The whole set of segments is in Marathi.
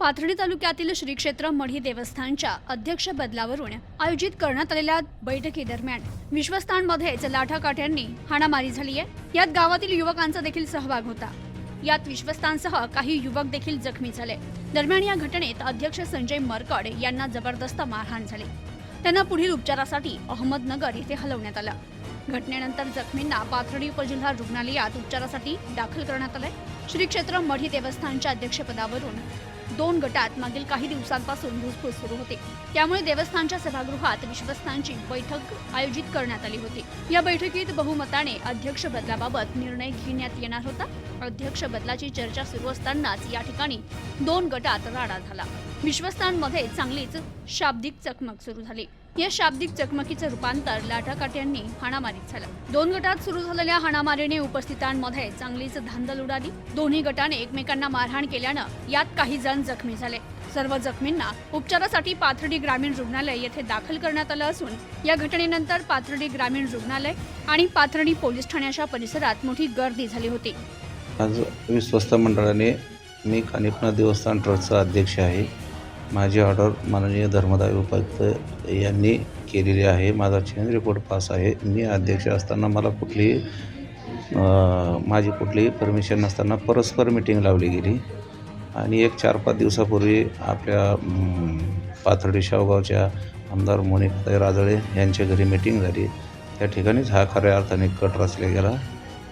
पाथर्डी तालुक्यातील श्री क्षेत्र मढी देवस्थानच्या अध्यक्ष बदलावरून आयोजित करण्यात आलेल्या बैठकीदरम्यान विश्वस्तांमध्येच लाठाकाठ्यांनी हाणामारी झाली आहे. यात गावातील युवकांचा देखील सहभाग होता. यात विश्वस्थानसह काही युवक देखील जखमी झाले. दरम्यान या घटनेत अध्यक्ष संजय मरकड यांना जबरदस्त मारहाण झाली. त्यांना पुढील उपचारासाठी अहमदनगर येथे हलवण्यात आलं. घटनेनंतर जखमींना पाथर्डी उपजिल्हा रुग्णालयात उपचारासाठी दाखल करण्यात आलंय. श्री क्षेत्र मढी देवस्थानच्या अध्यक्षपदावरून दोन गटात मागील काही दिवसांपासून धुसफूस सुरू होते. त्यामुळे देवस्थानच्या सभागृहात विश्वस्तांची बैठक आयोजित करण्यात आली होती. या बैठकीत बहुमताने अध्यक्ष बदलाबाबत निर्णय घेण्यात येणार होता. अध्यक्ष बदलाची चर्चा सुरू असतानाच या ठिकाणी दोन गटात राडा झाला. विश्वस्तांमध्ये चांगलीच शाब्दिक चकमक सुरू झाली. या शाब्दिक चकमकीचं रूपांतर लाटाकाट्यांनी हाणामारीत झालं. दोन गटात सुरू झालेल्या हाणामारीने उपस्थितांमध्ये चांगलीच धांदल उडाली. दोन्ही गटाने एकमेकांना मारहाण केल्यानं यात काही जण जखमी झाले. सर्व जखमींना उपचारासाठी पाथर्डी ग्रामीण रुग्णालय येथे दाखल करण्यात आलं असून या घटनेनंतर पाथर्डी ग्रामीण रुग्णालय आणि पाथर्डी पोलीस ठाण्याच्या परिसरात मोठी गर्दी झाली होती. आज विश्वस्त मंडळाने मी कानिपनाथ देवस्थान ट्रस्टचा अध्यक्ष आहे. माझी ऑर्डर माननीय धर्मदाय उपायुक्त यांनी केलेली आहे. माझा चेंज रिपोर्ट पास आहे. मी अध्यक्ष असताना मला कुठलीही माझी कुठलीही परमिशन नसताना परस्पर मिटिंग लावली गेली. आणि एक चार पाच दिवसापूर्वी आपल्या पाथर्डी शावगावच्या आमदार मोनिकाताई राजळे यांच्या घरी मिटिंग झाली. त्या ठिकाणीच हा खऱ्या अर्थाने कट रचला गेला.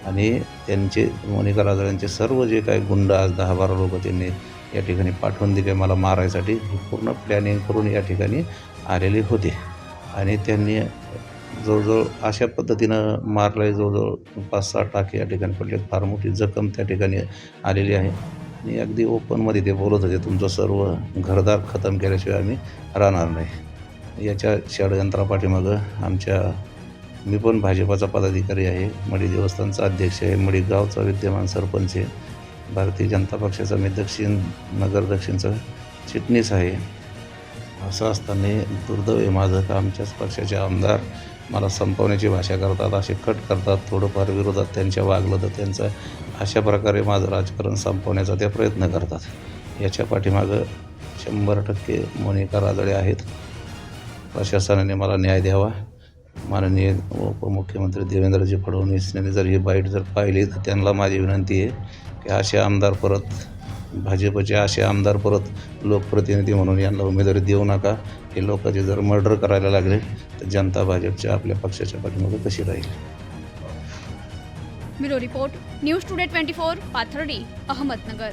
आणि त्यांचे मोनिका राजळ्यांचे सर्व जे काही गुंड आज दहा बारा लोक त्यांनी या ठिकाणी पाठवून दिले मला मारायसाठी. ही पूर्ण प्लॅनिंग करून या ठिकाणी आलेले होते. आणि त्यांनी जवळजवळ अशा पद्धतीनं मारलं आहे जवळजवळ पाच सहा टाके या ठिकाणी पडले फार मोठी जखम त्या ठिकाणी आलेली आहे. आणि अगदी ओपनमध्ये ते बोलत होते तुमचं सर्व घरदार खतम केल्याशिवाय आम्ही राहणार नाही. याच्या षडयंत्रापाठीमागं आमच्या मी पण भाजपाचा पदाधिकारी आहे. मडी देवस्थानचा अध्यक्ष आहे. मडी गावचा विद्यमान सरपंच आहे. भारतीय जनता पक्षाचा मी दक्षिण नगर दक्षिणचा चिटणीस आहे. असं असताना दुर्दैव आहे माझं का आमच्याच पक्षाचे आमदार मला संपवण्याची भाषा करतात असे कट करतात थोडंफार विरोधात त्यांच्या वागलं तर त्यांचं अशा प्रकारे माझं राजकारण संपवण्याचा ते प्रयत्न करतात. याच्या पाठीमागं शंभर टक्के मोनिका राजळे आहेत. प्रशासनाने मला न्याय द्यावा. माननीय उपमुख्यमंत्री देवेंद्रजी फडणवीस यांनी जर ही बाईट जर पाहिली तर त्यांना माझी विनंती आहे. की असे आमदार परत भाजपचे असे आमदार परत लोकप्रतिनिधी म्हणून यांना उमेदवारी देऊ नका. हे लोकांचे जर मर्डर करायला लागले तर जनता भाजपच्या आपल्या पक्षाच्या पाठीमागे कशी राहील? Bureau report news today twenty four Pathardi Ahmednagar.